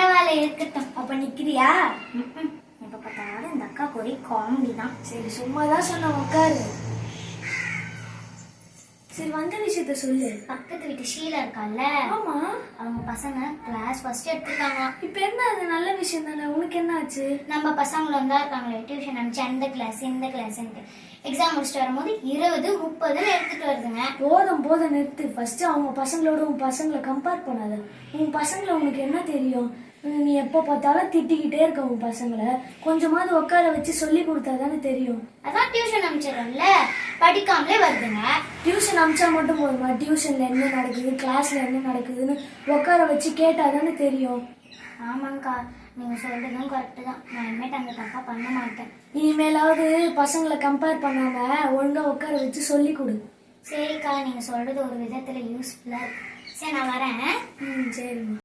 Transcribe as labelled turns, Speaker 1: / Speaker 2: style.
Speaker 1: பரவாயில்ல இருக்கட்டும்.
Speaker 2: அப்ப நிக்கிறியா.
Speaker 1: எப்ப பார்த்தாலும் இந்த அக்கா ஒரே காமெடி தான்.
Speaker 2: சரி சும்மா தான் சொன்ன உட்காரு. சரி வந்த விஷயத்த சொல்லு.
Speaker 1: பக்கத்து வீட்டு ஷீலா இருக்கால்ல
Speaker 2: ஆமா.
Speaker 1: அவங்க பசங்க கிளாஸ் ஃபர்ஸ்ட் எடுத்துருக்காங்க.
Speaker 2: இப்ப என்ன அது? நல்ல விஷயம் தானே. உனக்கு என்ன ஆச்சு
Speaker 1: நம்ம பசங்களும் தான் இருக்காங்களே. டியூஷன் அனுப்பிச்சு அந்த கிளாஸ் இந்த கிளாஸ்ன்ட்டு எக்ஸாம் முடிச்சுட்டு வரும்போது இருபது முப்பதுன்னு எடுத்துட்டு வருதுங்க.
Speaker 2: போதும் போதும் நிறுத்து. ஃபர்ஸ்ட் அவங்க பசங்களோட உன் பசங்களை கம்பேர் பண்ணாத. உன் பசங்களை உனக்கு என்ன தெரியும்? நீ எப்போ பார்த்தாலும் திட்டிக்கிட்டே இருக்க உன் பசங்களை. கொஞ்சமாவது உட்கார வச்சு சொல்லி கொடுத்தா தானே தெரியும்.
Speaker 1: அதான் டியூஷன் அனுப்பிச்சிடுறோம்ல படிக்காமலே வருதுங்க.
Speaker 2: டியூஷன் அமிச்சா மட்டும் போதுமா? டியூஷன்ல என்ன நடக்குது? கிளாஸ்ல என்ன நடக்குதுன்னு உட்கார வச்சு கேட்டா தானே தெரியும்.
Speaker 1: ஆமாங்கக்கா நீங்க சொல்றதும் கரெக்டு தான். நான் இனிமேட்டு அந்த தப்பா பண்ண மாட்டேன்.
Speaker 2: இனிமேலாவது பசங்களை கம்பேர் பண்ணாம ஒழுங்கா உட்கார வச்சு சொல்லி கொடு.
Speaker 1: சரிக்கா. நீங்க சொல்றது ஒரு விதத்துல யூஸ்ஃபுல்லா இருக்கு. சரி நான் வரேன்.
Speaker 2: ம் சரிம்மா.